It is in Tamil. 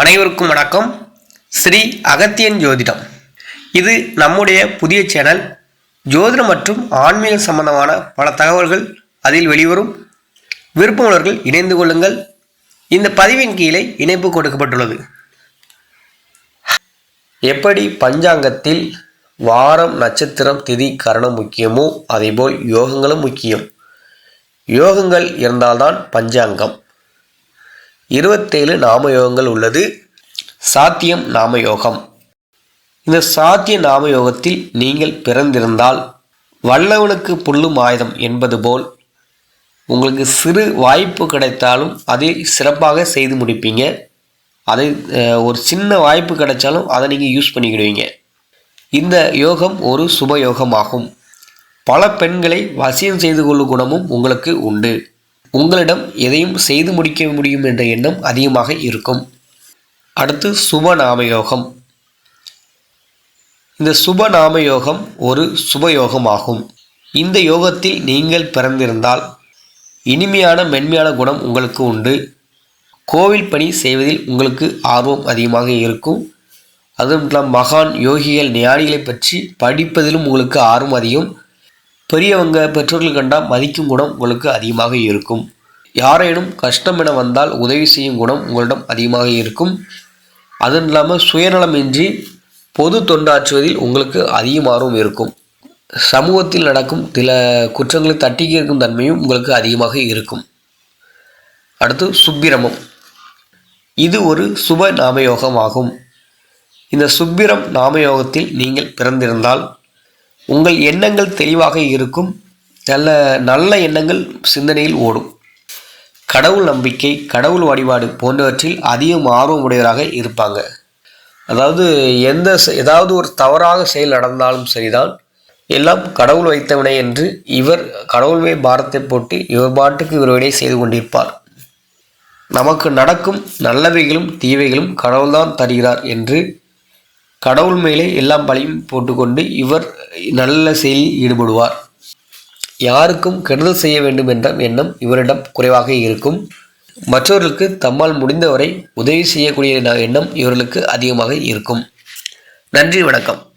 அனைவருக்கும் வணக்கம். ஸ்ரீ அகத்தியன் ஜோதிடம். இது நம்முடைய புதிய சேனல். ஜோதிடம் மற்றும் ஆன்மீக சம்பந்தமான பல தகவல்கள் அதில் வெளிவரும். விருப்பமுள்ளவர்கள் இணைந்து கொள்ளுங்கள். இந்த பதிவின் கீழே இணைப்பு கொடுக்கப்பட்டுள்ளது. எப்படி பஞ்சாங்கத்தில் வாரம் நட்சத்திரம் திதி கரணம் முக்கியமோ அதேபோல் யோகங்களும் முக்கியம். யோகங்கள் இருந்தால்தான் பஞ்சாங்கம். இருபத்தேழு நாம யோகங்கள் உள்ளது. சாத்தியம் நாம யோகம் இந்த சாத்திய நாம யோகத்தில் நீங்கள் பிறந்திருந்தால் வல்லவனுக்கு புல்லும் ஆயுதம் என்பது போல் உங்களுக்கு சிறு வாய்ப்பு கிடைத்தாலும் அதை சிறப்பாக செய்து முடிப்பீங்க. அதை ஒரு சின்ன வாய்ப்பு கிடைச்சாலும் அதை நீங்கள் யூஸ் பண்ணிக்கிடுவீங்க. இந்த யோகம் ஒரு சுப யோகமாகும். பல பெண்களை வசியம் செய்து கொள்ளும் குணமும் உங்களுக்கு உண்டு. உங்களிடம் எதையும் செய்து முடிக்க முடியும் என்ற எண்ணம் அதிகமாக இருக்கும். அடுத்து சுப நாம யோகம் இந்த சுப நாம யோகம் ஒரு சுப யோகமாகும் இந்த யோகத்தில் நீங்கள் பிறந்திருந்தால் இனிமையான மென்மையான குணம் உங்களுக்கு உண்டு. கோவில் பணி செய்வதில் உங்களுக்கு ஆர்வம் அதிகமாக இருக்கும். அதுவும் இல்லாமல் மகான் யோகிகள் ஞானிகளை பற்றி படிப்பதிலும் உங்களுக்கு ஆர்வம் அதிகம். பெரியவங்க பெற்றோர்கள் கண்டால் மதிக்கும் குணம் உங்களுக்கு அதிகமாக இருக்கும். யாரேனும் கஷ்டம் என வந்தால் உதவி செய்யும் குணம் உங்களிடம் அதிகமாக இருக்கும். அதுவும் இல்லாமல் சுயநலமின்றி பொது தொண்டாற்றுவதில் உங்களுக்கு அதிகமாகவும் ஆர்வம் இருக்கும். சமூகத்தில் நடக்கும் சில குற்றங்களை தட்டி கேட்கும் தன்மையும் உங்களுக்கு அதிகமாக இருக்கும். அடுத்து சுப்பிரமம். இது ஒரு சுப நாமயோகம் ஆகும் இந்த சுப்பிரம் நாமயோகத்தில் நீங்கள் பிறந்திருந்தால் உங்கள் எண்ணங்கள் தெளிவாக இருக்கும். நல்ல நல்ல எண்ணங்கள் சிந்தனையில் ஓடும். கடவுள் நம்பிக்கை கடவுள் வழிபாடு போன்றவற்றில் அதிகம் ஆர்வம் உடையவராக இருப்பாங்க. அதாவது எந்த செ- ஏதாவது ஒரு தவறாக செயல் நடந்தாலும் சரிதான். எல்லாம் கடவுள் வைத்தவனே என்று இவர் கடவுள்மே பாரத்தை போட்டு இவர் பாட்டுக்கு இவர் வினை செய்து கொண்டிருப்பார். நமக்கு நடக்கும் நல்லவைகளும் தீவைகளும் கடவுள்தான் தருகிறார் என்று கடவுள் மேலே எல்லாம் பழியும் போட்டுக்கொண்டு இவர் நல்ல செயலில் ஈடுபடுவார். யாருக்கும் கெடுதல் செய்ய வேண்டும் என்ற எண்ணம் இவரிடம் குறைவாக இருக்கும். மற்றவர்களுக்கு தம்மால் முடிந்தவரை உதவி செய்யக்கூடிய எண்ணம் இவர்களுக்கு அதிகமாக இருக்கும். நன்றி வணக்கம்.